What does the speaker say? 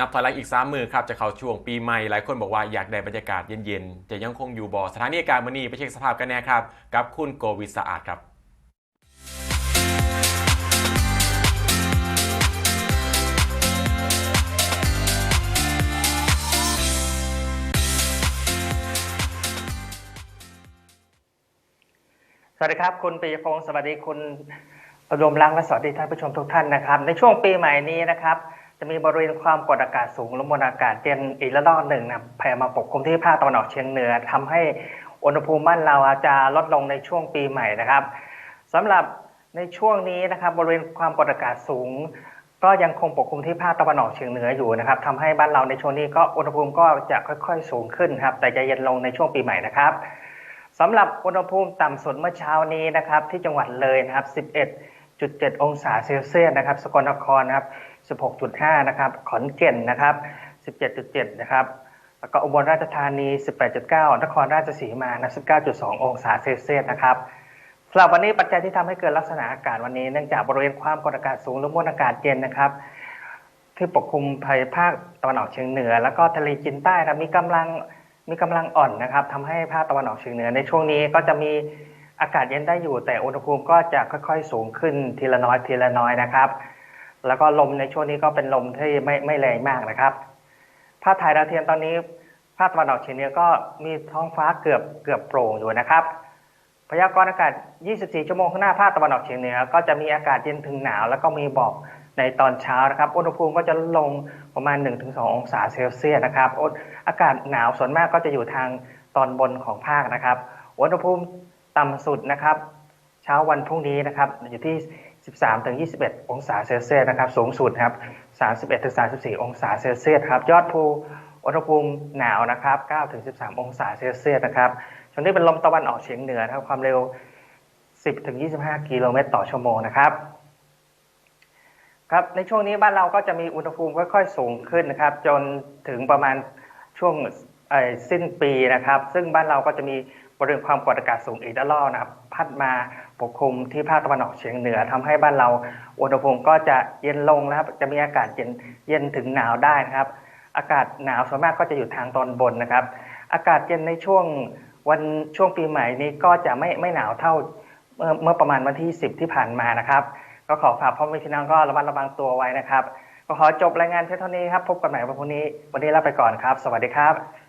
นับถอยหลังอีก 3 มือครับจะเข้าช่วงปีใหม่ หลายคนบอกว่าอยากได้บรรยากาศเย็นๆ จะยังคงอยู่บ่อสถานีอากาศมื้อนี้ไปเช็คสภาพกันแน่ครับ กับคุณโกวิสะอาดครับสวัสดีครับ คุณปิยพงศ์สวัสดีคุณอดมรังและสวัสดีท่านผู้ชมทุกท่านนะครับ ในช่วงปีใหม่นี้นะครับ จะมีบริเวณความกดอากาศสูงและมวลอากาศเย็นอีกระลอกหนึ่งนะแผ่มาปกคลุมที่ภาคตะวันออกเฉียงเหนือทำให้อุณหภูมิบ้านเราอาจจะลดลงในช่วงปีใหม่นะครับสำหรับในช่วงนี้นะครับบริเวณความกดอากาศสูง ก็ยังคงปกคลุมที่ภาคตะวันออกเฉียงเหนืออยู่นะครับทำให้บ้านเราในช่วงนี้ก็อุณหภูมิก็จะค่อยๆ สูงขึ้นครับ แต่จะเย็นลงในช่วงปีใหม่นะครับสำหรับอุณหภูมิต่ำสุดเมื่อเช้านี้นะครับ ที่จังหวัดเลยนะครับ 11.7 องศาเซลเซียสนะครับ สกลนครนะครับ 16.5 นะครับ ขอนแก่นนะครับ 17.7 นะครับ แล้วก็อุบลราชธานี 18.9 นครราชสีมานะ19.2 องศาเซลเซียสนะครับสำหรับวันนี้ปัจจัยที่ทำให้เกิดลักษณะอากาศวันนี้เนื่องจากบริเวณความกดอากาศสูงหรือมวลอากาศเย็นนะครับที่ปกคลุมภาคตะวันออกเฉียงเหนือ แล้วก็ทะเลจีนใต้ครับมีกำลังมีกำลังอ่อนนะครับทำให้ภาคตะวันออกเฉียงเหนือในช่วงนี้ก็จะมีอากาศเย็นได้อยู่ แต่อุณหภูมิก็จะค่อยๆ สูงขึ้นทีละน้อยทีละน้อยนะครับ แล้วก็ลมในช่วงนี้ก็เป็นลมที่ไม่ไม่แรงมากนะครับ ภาพถ่ายดาวเทียมตอนนี้ภาคตะวันออกเฉียงเหนือก็มีท้องฟ้าเกือบเกือบโปร่งอยู่นะครับ พยากรณ์อากาศ 24 ชั่วโมงข้างหน้าภาคตะวันออกเฉียงเหนือก็จะมีอากาศเย็นถึงหนาว แล้วก็มีหมอกในตอนเช้านะครับ อุณหภูมิก็จะลดลงประมาณ 1-2 องศาเซลเซียสนะครับอุณอากาศหนาวส่วนมากก็จะอยู่ทางตอนบนของภาคนะครับ อุณหภูมิต่ำสุดนะครับ เช้าวันพรุ่งนี้นะครับอยู่ที่ 13-21 องศาเซลเซียสนะครับ สูงสุดครับ 31-34 องศาเซลเซียสครับ ยอดภูอุณหภูมิหนาวนะครับ9-13 องศาเซลเซียสนะครับช่วงนี้เป็นลมตะวันออกเฉียงเหนือนะครับ ความเร็ว 10-25 กิโลเมตรต่อชั่วโมงนะครับครับ ในช่วงนี้บ้านเราก็จะมีอุณหภูมิค่อยๆ สูงขึ้นนะครับ จนถึงประมาณช่วงสิ้นปีนะครับ ซึ่งบ้านเราก็จะมีบริเวณความกดอากาศสูงอีกระลอกนะครับ พัดมาปกคลุมที่ภาคตะวันออกเฉียงเหนือทำให้บ้านเราอุณหภูมิก็จะเย็นลงนะครับ จะมีอากาศเย็นเย็นถึงหนาวได้นะครับ อากาศหนาวส่วนมากก็จะอยู่ทางตอนบนนะครับ อากาศเย็นในช่วงวันช่วงปีใหม่นี้ก็จะไม่ไม่หนาวเท่าเมื่อเมื่อประมาณวันที่ 10 ที่ผ่านมานะครับ ก็ขอฝากพ่อแม่พี่น้องก็ระมัดระวังตัวไว้นะครับ ก็ขอจบรายงานเพียงเท่านี้ครับ พบกันใหม่วันพรุ่งนี้ วันนี้ลาไปก่อนครับ สวัสดีครับ